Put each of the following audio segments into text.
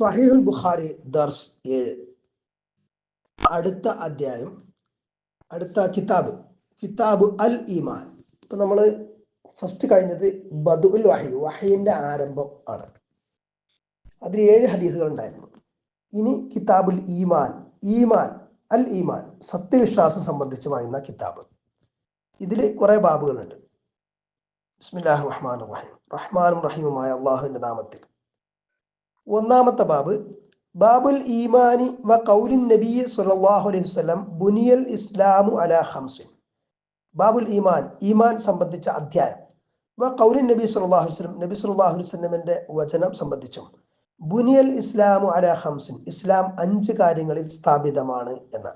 സഹീഹുൽ ബുഖാരി ദർസ് ഏഴ്. അടുത്ത അധ്യായം അടുത്ത കിതാബ് കിതാബ് അൽ ഈമാൻ. ഇപ്പൊ നമ്മൾ ഫസ്റ്റ് കഴിഞ്ഞത് ബദുൽ വഹി വഹയിന്റെ ആരംഭം ആണ്. അതിൽ ഏഴ് ഹദീസുകൾ ഉണ്ടായിരുന്നു. ഇനി കിതാബുൽ ഈമാൻ ഈമാൻ അൽ ഈമാൻ സത്യവിശ്വാസം സംബന്ധിച്ച് പറയുന്ന കിതാബ്. ഇതിൽ കുറെ ബാബുകളുണ്ട്. റഹ്മാൻ റഹീം. റഹ്മാനും റഹീമുമായ അള്ളാഹുവിന്റെ നാമത്തിൽ. ഒന്നാമത്തെ ബാബ് ബാബുൽ ഈമാനി വ കൗലിൻ നബി സല്ലല്ലാഹു അലൈഹി വസല്ലം ബുനിയൽ ഇസ്ലാമു അല ഹംസിൻ ബാബുൽ ഈമാൻ ഈമാൻ സംബന്ധിച്ച അധ്യായം. വ കൗലിൻ നബി സല്ലല്ലാഹു വസ്ലം നബി സല്ലല്ലാഹു വസ്ലമിന്റെ വചനം സംബന്ധിച്ചും ബുനിയൽ ഇസ്ലാമു അല ഹംസിൻ ഇസ്ലാം അഞ്ച് കാര്യങ്ങളിൽ സ്ഥാപിതമാണ് എന്ന്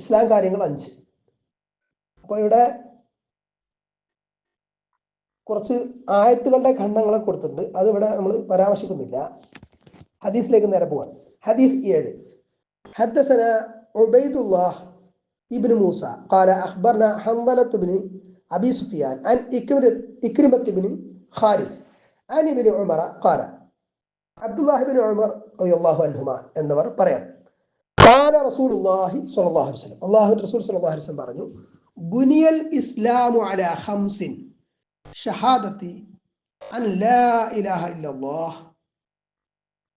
ഇസ്ലാം കാര്യങ്ങൾ അഞ്ച്. അപ്പോൾ ഇവിടെ കുറച്ച് ആയത്തുകളുടെ ഖണ്ഡങ്ങളെ കൊടുത്തിട്ടുണ്ട് അത് ഇവിടെ നമ്മൾ പരാമർശിക്കുന്നില്ല ഹദീസിലേക്ക് നേരെ പോവാൻ ഹദീസ് ഏഴ് حدثنا عبيد الله ابن موسى قال أخبرنا حنظلة بن أبي سفيان عن إكرمة, إكرمة بن خالد عن ابن عمر قال عبد الله بن عمر رضي الله عنهما എന്നവർ പറയാം قال رسول الله صلى الله عليه وسلم الله رسول صلى الله عليه وسلم പറഞ്ഞു بني الإسلام على خمس شهادة أن لا إله إلا الله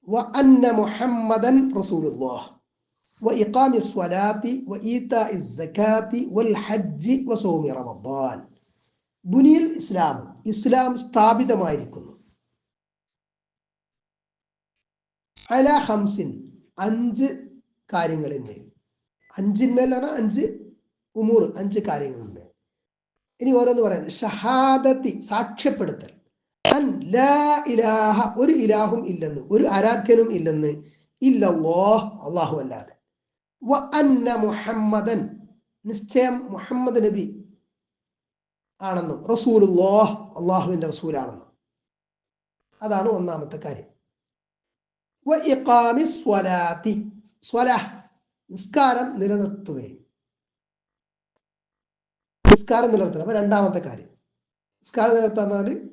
وأن محمدا رسول الله وإقام الصلاة وإيتاء الزكاة والحج وصوم رمضان بني الإسلام إسلام സ്ഥാപിതമായിരിക്കുന്നു അല ഹംസിൻ അഞ്ച് കാര്യങ്ങളിന്മേൽ അഞ്ചിന്മേലാണ് അഞ്ച് ഉമൂർ അഞ്ച് കാര്യങ്ങളുണ്ട് ഇനി ഓരോന്ന് പറയാൻ ഷഹാദത്തി സാക്ഷ്യപ്പെടുത്തൽ. അൻ ലാ ഇലാഹ ഒരു ഇലാഹും ഇല്ലെന്ന് ഒരു ആരാധ്യനും ഇല്ലെന്ന് ഇല്ലല്ലോ അള്ളാഹു അല്ലാതെ. വ അന്ന മുഹമ്മദൻ നിശ്ചയം മുഹമ്മദ് നബി ആണെന്നും റസൂലുല്ലാഹ് അള്ളാഹുവിന്റെ റസൂലാണെന്നും. അതാണ് ഒന്നാമത്തെ കാര്യം. വ സ്വലാത്തി സ്വലാഹ് നിസ്കാരം നിലനിർത്തുകയും നിസ്കാരം നിലനിർത്തുക. അപ്പൊ രണ്ടാമത്തെ കാര്യം. നിസ്കാരം നിലനിർത്താൻ പറഞ്ഞാൽ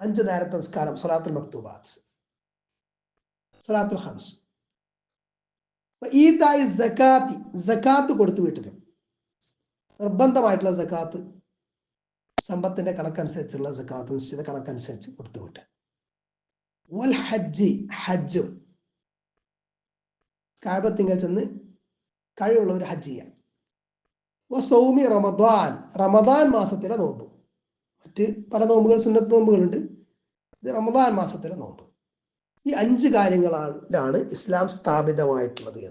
അഞ്ച് നേരത്തെ നിസ്കാരം സലാത്തുൽ മക്തൂബാത്ത്. സലാത്തുൽ ഹംസ്. ഈതായി സക്കാത്തി സക്കാത്ത് കൊടുത്തു വീട്ടിലും. നിർബന്ധമായിട്ടുള്ള സക്കാത്ത് സമ്പത്തിന്റെ കണക്കനുസരിച്ചുള്ള സക്കാത്ത് നിശ്ചിത കണക്കനുസരിച്ച് കൊടുത്തു വിട്ട്. വൽ ഹജ്ജ് കാബത്തിങ്കൽ ചെന്ന് കഴിവുള്ളവർ ഹജ്ജ് ചെയ്യാം. സൗമി റമദാൻ. റമദാൻ മാസത്തിലെ നോമ്പ്. മറ്റ് പല നോമ്പുകൾ സുന്നത്ത് നോമ്പുകളുണ്ട്. ഇത് റമദാൻ മാസത്തിലെ നോമ്പ്. ഈ അഞ്ച് കാര്യങ്ങളാണ് ഇസ്ലാം സ്ഥാപിതമായിട്ടുള്ളത് എന്ന്.